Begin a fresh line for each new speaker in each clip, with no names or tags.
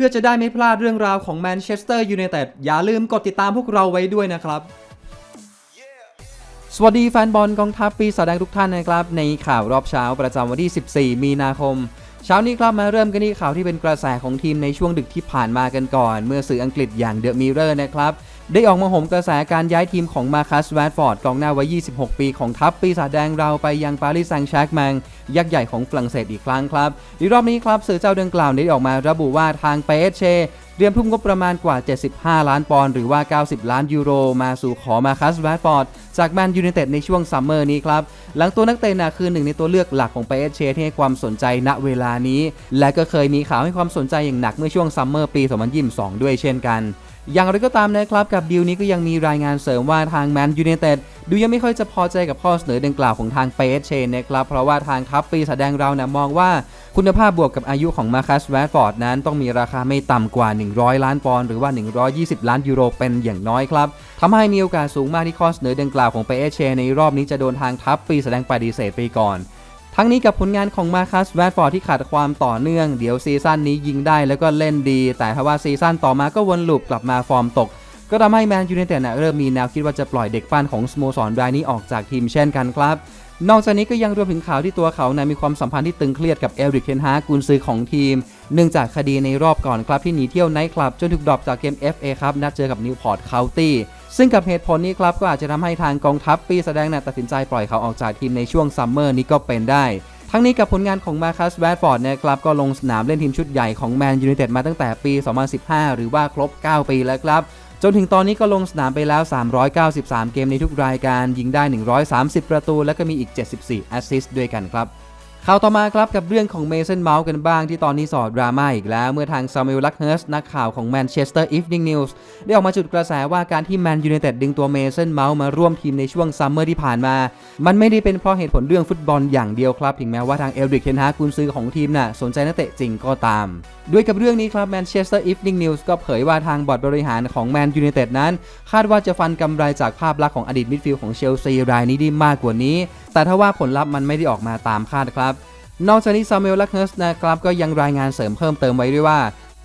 พื่อจะได้ไม่พลาดเรื่องราวของแมนเชสเตอร์ยูไนเต็ดอย่าลืมกดติดตามพวกเราไว้ด้วยนะครับ สวัสดีแฟนบอลกองทัพปีศาจแดงทุกท่านนะครับ ในข่าวรอบเช้าประจำวันที่ 14 มีนาคม เช้านี้ครับมาเริ่มกันที่ข่าวที่เป็นกระแสของทีมในช่วงดึกที่ผ่านมากันก่อน เมื่อสื่ออังกฤษอย่างเดอะมิเรอร์นะครับ ได้ออกมาโหมกระแสการย้ายทีมของมาคัสแวดฟอร์ดกองหน้าวัย 26 ปีของทัพปีศาจแดงเราไปยังปารีสแซงต์แชร์กแมงยักษ์ใหญ่ของฝรั่งเศสอีกครั้งครับในรอบนี้ครับสื่อเจ้าดังกล่าวได้ออกมาระบุว่าทางเปเช เตรียมทุ่มงบประมาณกว่า 75 ล้านปอนด์หรือว่า 90 ล้านยูโร มาสู่ขอมาคัสแวดฟอร์ดจากแมนยูไนเต็ดในช่วงซัมเมอร์นี้ครับ หลังตัวนักเตะน่ะคือหนึ่งในตัวเลือกหลักของเปเชที่ให้ความสนใจณเวลานี้ และก็เคยมีข่าวให้ความสนใจอย่างหนักเมื่อช่วงซัมเมอร์ปี 2022 ด้วยเช่นกัน อย่างไรก็ตามนะครับกับดีลนี้ก็ยังมีรายงานเสริมว่าทางแมนยูไนเต็ด ดูยังไม่ค่อยจะพอใจกับข้อเสนอดังกล่าวของทางเปเชนนะครับ เพราะว่าทางทัพปีแสดงเรานะมองว่าคุณภาพบวกกับอายุของมาคัสแวดฟอร์ดนั้นต้องมีราคาไม่ต่ำกว่า 100 ล้านปอนด์หรือว่า 120 ล้านยูโรเป็นอย่างน้อยครับทำให้มีโอกาสสูงมากที่ข้อเสนอดังกล่าวของเปเชในรอบนี้จะโดนทางทัพปีแสดงปฏิเสธไปก่อนทั้งนี้กับผลงานของมาคัสแวดฟอร์ดที่ขาดความต่อเนื่อง เดี๋ยวซีซั่นนี้ยิงได้แล้วก็เล่นดี แต่ถ้าว่าซีซั่นต่อมาก็วนลูปกลับมาฟอร์มตก ก็ทำให้แมนยูไนเต็ดเริ่มมีแนวคิดว่าจะปล่อยเด็กปั้นของสโมสรรายนี้ออกจากทีมเช่นกันครับ นอกจากนี้ก็ยังรวมถึงข่าวที่ตัวเขานะมีความสัมพันธ์ที่ตึงเครียดกับเอริกเทนฮากุนซือของทีม เนื่องจากคดีในรอบก่อนครับที่หนีเที่ยวไนท์คลับจนถูกดรอปจากเกม FA ครับนัดเจอกับนิวพอร์ตเคาน์ตี้ซึ่งกับเหตุผลนี้ครับก็อาจจะทำให้ทางกองทัพปีแสดงนะตัดสินใจปล่อยเขาออกจากทีมในช่วงซัมเมอร์นี้ก็เป็นได้ทั้งนี้กับผลงานของมาคัสแวดฟอร์ดนะครับก็ลงสนามเล่นทีมชุดใหญ่ของแมนยูไนเต็ดมาตั้งแต่ปี 2015 หรือว่าครบ 9 ปีแล้วครับ จนถึงตอนนี้ก็ลงสนามไปแล้ว 393 เกมในทุกรายการยิงได้ 130 ประตู และก็มีอีก 74 แอสซิสต์ด้วยกันครับ ข่าวต่อมาครับกับเรื่องของเมสันเมาส์กันบ้างที่ตอนนี้สอดดราม่าอีกแล้ว เมื่อทางซามูเอลลักเฮิร์สนักข่าวของแมนเชสเตอร์อีฟนิงนิวส์ได้ออกมาจุดกระแสว่าการที่แมนยูไนเต็ดดึงตัวเมสันเมาส์มาร่วมทีมในช่วงซัมเมอร์ที่ผ่านมา มันไม่ได้เป็นเพราะเหตุผลเรื่องฟุตบอลอย่างเดียวครับ ถึงแม้ว่าทางเอลริกเทนฮากุนซือของทีมน่ะสนใจนักเตะจริงก็ตาม ด้วยกับเรื่องนี้ครับแมนเชสเตอร์อีฟนิงนิวส์ก็เผยว่าทางบอร์ดบริหารของแมนยูไนเต็ดนั้น คาดว่าจะฟันกำไรจากภาพลักษณ์ของอดีตมิดฟิลด์ของเชลซีรายนี้ได้มากกว่านี้ แต่ถ้าว่าผลลัพธ์มันไม่ได้ออกมาตามคาดครับ นอกจากนี้ซามูเอลลักเฮิร์สนะครับก็ยังรายงานเสริมเพิ่มเติมไว้ด้วยว่า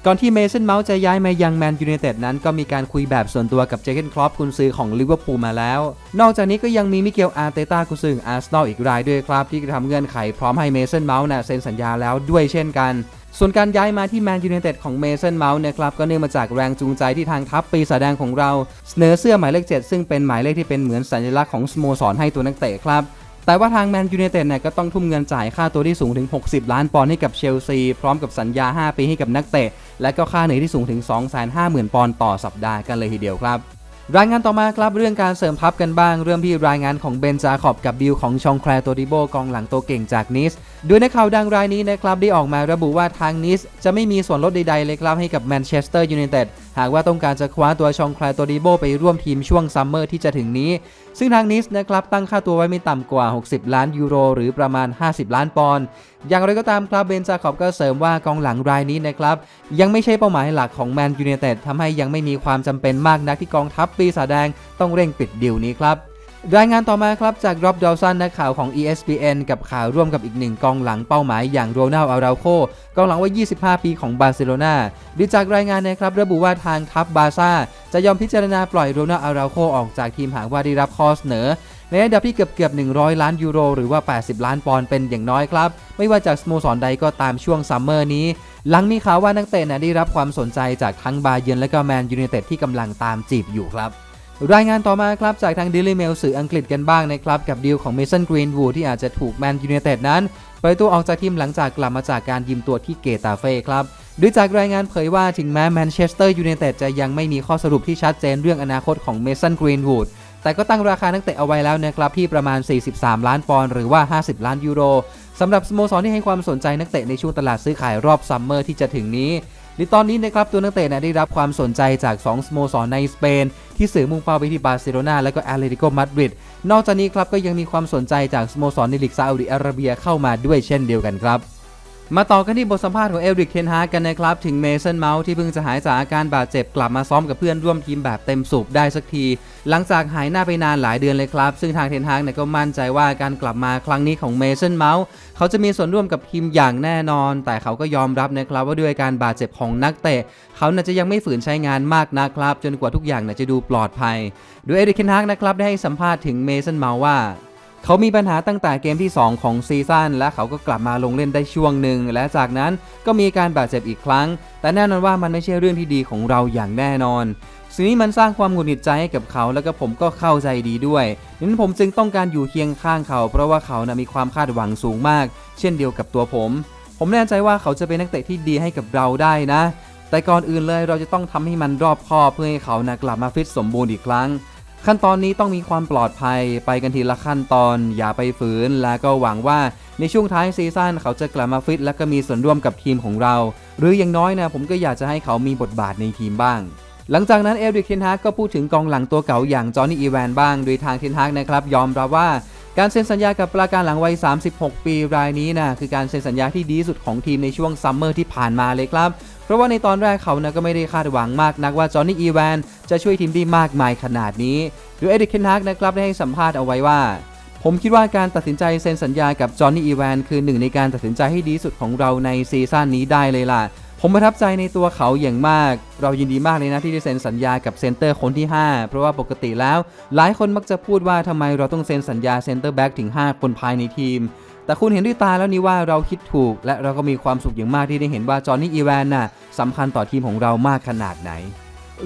ก่อนที่เมสันเมาส์จะย้ายมายังแมนยูไนเต็ดนั้นก็มีการคุยแบบส่วนตัวกับเจเกนครอปกุนซือของลิเวอร์พูลมาแล้ว นอกจากนี้ก็ยังมีมิเกลอาร์เตต้ากุนซืออาร์เซนอลอีกรายด้วยครับที่ทำเงื่อนไขพร้อมให้เมสันเมาส์นะเซ็นสัญญาแล้วด้วยเช่นกันส่วนการย้ายมาที่แมนยูไนเต็ดของเมสันเมาส์นะครับก็เนื่องมาจากแรงจูงใจที่ทางทัพปีศาจแดงของเรา เสนอเสื้อหมายเลข 7 ซึ่งเป็นหมายเลขที่เป็นเหมือนสัญลักษณ์ของสโมสรให้ตัวนักเตะครับ แต่ว่าทางแมนยูเนเต็ดเนี่ยก็ต้องทุ่มเงินจ่ายค่าตัวที่สูงถึง 60 ล้านปอนด์ให้กับเชลซี พร้อมกับสัญญา 5 ปีให้กับนักเตะ และก็ค่าเหนื่อยที่สูงถึง 250,000 ปอนด์ต่อสัปดาห์กันเลยทีเดียวครับรายงานต่อมาครับเรื่องการเสริมทัพกันบ้าง เริ่มที่รายงานของเบนจาขอบกับบิลของชองแคลโตดิโบกองหลังตัวเก่งจากนิส โดยในข่าวดังรายนี้นะครับได้ออกมาระบุว่าทางนิสจะไม่มีส่วนลดใดๆเลยครับให้กับแมนเชสเตอร์ยูไนเต็ดหากว่าต้องการจะคว้าตัวชองคลโตดิโบไปร่วมทีมช่วงซัมเมอร์ที่จะถึงนี้ ซึ่งทางนิสนะครับตั้งค่าตัวไว้ไม่ต่ำกว่า 60 ล้านยูโร หรือประมาณ 50 ล้านปอนด์อย่างไรก็ตามครับเบนจาขอบก็เสริมว่ากองหลังรายนี้นะครับยังไม่ใช่เป้าหมายหลักของแมนยูไนเต็ดทำให้ยังไม่มีความจำเป็นมากนักที่กองทัพปีศาจแดงต้องเร่งปิดดีลนี้ครับ รายงานต่อมาครับจากร็อบดอลสันนักข่าวของ ESPN กับข่าวร่วมกับอีกหนึ่งกองหลังเป้าหมายอย่างโรนัลอาราโคกองหลังวัย 25 ปีของบาร์เซโลนาดูจากรายงานนะครับระบุว่าทางทัพบาซ่า จะยอมพิจารณาปล่อยโรนัลอาราโคออกจากทีมหากว่าได้รับข้อเสนอ ในระดับที่เกือบเกือบ 100 ล้านยูโร หรือว่า 80 ล้านปอนด์เป็นอย่างน้อยครับ ไม่ว่าจากสโมสรใดก็ตามช่วงซัมเมอร์นี้ หลังมีข่าวว่านักเตะนะได้รับความสนใจจากทั้งบาเยร์นและก็แมนยูไนเต็ดที่กำลังตามจีบอยู่ครับ รายงานต่อมาครับจากทาง Daily Mail สื่ออังกฤษกันบ้างนะครับ กับดีลของเมสันกรีนวูดที่อาจจะถูกแมนยูไนเต็ดนั้นปล่อยตัวออกจากทีมหลังจากกลับมาจากการยืมตัวที่เกตาเฟ่ครับโดยจากรายงานเผยว่าถึงแม้แมนเชสเตอร์ยูไนเต็ดจะยังไม่มีข้อสรุปที่ชัดเจนเรื่องอนาคตของเมสันกรีนวูดแต่ก็ตั้งราคานักเตะเอาไว้แล้วนะครับที่ประมาณ 43 ล้านปอนด์หรือว่า 50 ล้านยูโรสำหรับสโมสรที่ให้ความสนใจนักเตะในช่วงตลาดซื้อขายรอบซัมเมอร์ที่จะถึงนี้ ในตอนนี้นะครับตัวนักเตะนะได้รับความสนใจจาก2สโมสรในสเปน ที่สื่อมุ่งเป้าไปที่บาร์เซโลนาและก็แอตเลติโกมาดริดนอกจากนี้ครับก็ยังมีความสนใจจากสโมสรในลีกซาอุดิอาระเบียเข้ามาด้วยเช่นเดียวกันครับ มาต่อกันที่บทสัมภาษณ์ของเอริกเทนฮากกันนะครับ ถึงเมสันเมาส์ที่เพิ่งจะหายจากอาการบาดเจ็บกลับมาซ้อมกับเพื่อนร่วมทีมแบบเต็มสูบได้สักที หลังจากหายหน้าไปนานหลายเดือนเลยครับ ซึ่งทางเทนฮากเนี่ยก็มั่นใจว่าการกลับมาครั้งนี้ของเมสันเมาส์เขาจะมีส่วนร่วมกับทีมอย่างแน่นอน แต่เขาก็ยอมรับนะครับว่าด้วยการบาดเจ็บของนักเตะ เขาน่าจะยังไม่ฝืนใช้งานมากนะครับจนกว่าทุกอย่างน่าจะดูปลอดภัยโดยเอริกเทนฮากนะครับได้ให้สัมภาษณ์ถึงเมสันเมาส์ว่า เขามีปัญหาตั้งแต่เกมที่ 2 ของซีซั่นและเขาก็กลับมาลงเล่นได้ช่วงหนึ่ง และจากนั้นก็มีการบาดเจ็บอีกครั้ง แต่แน่นอนว่ามันไม่ใช่เรื่องที่ดีของเราอย่างแน่นอนสิ่งนี้มันสร้างความหงุดหงิดใจให้กับเขาแล้วก็ผมก็เข้าใจดีด้วยดังนั้นผมจึงต้องการอยู่เคียงข้างเขา เพราะว่าเขานะมีความคาดหวังสูงมาก เช่นเดียวกับตัวผม ผมแน่ใจว่าเขาจะเป็นนักเตะที่ดีให้กับเราได้นะ แต่ก่อนอื่นเลยเราจะต้องทำให้มันรอบคอบเพื่อให้เขานะกลับมาฟิตสมบูรณ์อีกครั้ง ขั้นตอนนี้ต้องมีความปลอดภัยไปกันทีละขั้นตอนอย่าไปฝืน และก็หวังว่าในช่วงท้ายซีซั่นเขาจะกลับมาฟิต และก็มีส่วนร่วมกับทีมของเรา หรืออย่างน้อยนะผมก็อยากจะให้เขามีบทบาทในทีมบ้าง หลังจากนั้นเอริกเทนฮากก็พูดถึงกองหลังตัวเก่าอย่างจอห์นนี่อีแวนบ้างโดยทางเทนฮากนะครับยอมรับว่าการเซ็นสัญญากับปราการหลังวัย 36 ปีรายนี้นะคือการเซ็นสัญญาที่ดีสุดของทีมในช่วงซัมเมอร์ที่ผ่านมาเลยครับ เพราะว่าในตอนแรกเขานะก็ไม่ได้คาดหวังมากนักว่าจอห์นนี่อีแวนจะช่วยทีมได้มากมายขนาดนี้ โดยเอริกเคนฮากนะครับได้ให้สัมภาษณ์เอาไว้ว่า ผมคิดว่าการตัดสินใจเซ็นสัญญากับจอห์นนี่อีแวนคือหนึ่งในการตัดสินใจที่ดีสุดของเราในซีซั่นนี้ได้เลยล่ะผมประทับใจในตัวเขาอย่างมาก เรายินดีมากเลยนะที่ได้เซ็นสัญญากับเซนเตอร์คนที่ 5 เพราะว่าปกติแล้ว หลายคนมักจะพูดว่าทำไมเราต้องเซ็นสัญญาเซนเตอร์แบ็กถึง 5 คนภายในทีม แต่คุณเห็นด้วยตาแล้วนี่ว่าเราคิดถูก และเราก็มีความสุขอย่างมากที่ได้เห็นว่าจอห์นนี่อีแวนน่ะสำคัญต่อทีมของเรามากขนาดไหน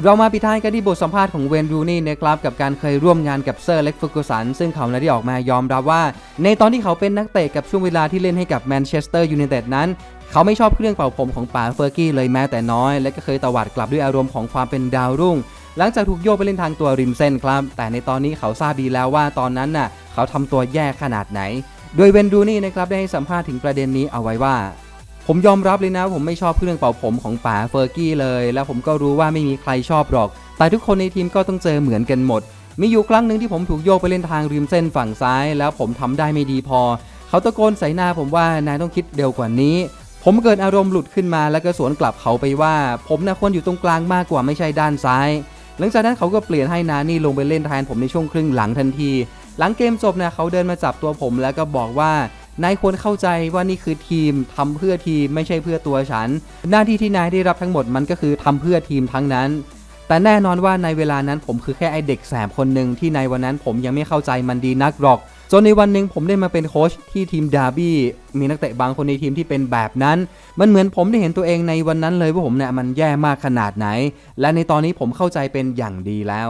เรามาปิดท้ายกันที่บทสัมภาษณ์ของเวนรูนี่นะครับกับการเคยร่วมงานกับเซอร์เล็กฟูกุสันซึ่งเขาได้ออกมายอมรับว่า ในตอนที่เขาเป็นนักเตะกับช่วงเวลาที่เล่นให้กับแมนเชสเตอร์ยูไนเต็ดนั้นเขาไม่ชอบเครื่องเป่าผมของป๋าเฟอร์กี้เลยแม้แต่น้อย และก็เคยตวาดกลับด้วยอารมณ์ของความเป็นดาวรุ่ง หลังจากถูกโยกไปเล่นทางตัวริมเส้นครับ แต่ในตอนนี้เขาทราบดีแล้วว่าตอนนั้นน่ะ เขาทำตัวแย่ขนาดไหน โดยเวนรูนี่นะครับได้ให้สัมภาษณ์ถึงประเด็นนี้เอาไว้ว่า ผมยอมรับเลยนะ ผมไม่ชอบเครื่องเป่าผมของป๋าเฟอร์กี้เลย แล้วผมก็รู้ว่าไม่มีใครชอบหรอก แต่ทุกคนในทีมก็ต้องเจอเหมือนกันหมด มีอยู่ครั้งหนึ่งที่ผมถูกโยกไปเล่นทางริมเส้นฝั่งซ้าย แล้วผมทำได้ไม่ดีพอ เขาตะโกนใส่หน้าผมว่านายต้องคิดเร็วกว่านี้ ผมเกิดอารมณ์หลุดขึ้นมาแล้วก็สวนกลับเขาไปว่า ผมน่ะควรอยู่ตรงกลางมากกว่าไม่ใช่ด้านซ้ายหลังจากนั้นเขาก็เปลี่ยนให้นานี่ลงไปเล่นแทนผมในช่วงครึ่งหลังทันที หลังเกมจบเนี่ยเขาเดินมาจับตัวผมแล้วก็บอกว่านายควรเข้าใจว่านี่คือทีมทำเพื่อทีมไม่ใช่เพื่อตัวฉัน หน้าที่ที่นายได้รับทั้งหมดมันก็คือทำเพื่อทีมทั้งนั้น แต่แน่นอนว่าในเวลานั้นผมคือแค่ไอเด็กแสบคนหนึ่งที่ในวันนั้นผมยังไม่เข้าใจมันดีนักหรอกจนในวันหนึ่งผมได้มาเป็นโค้ชที่ทีมดาร์บี้มีนักเตะบางคนในทีมที่เป็นแบบนั้น มันเหมือนผมได้เห็นตัวเองในวันนั้นเลยว่าผมเนี่ยมันแย่มากขนาดไหน และในตอนนี้ผมเข้าใจเป็นอย่างดีแล้ว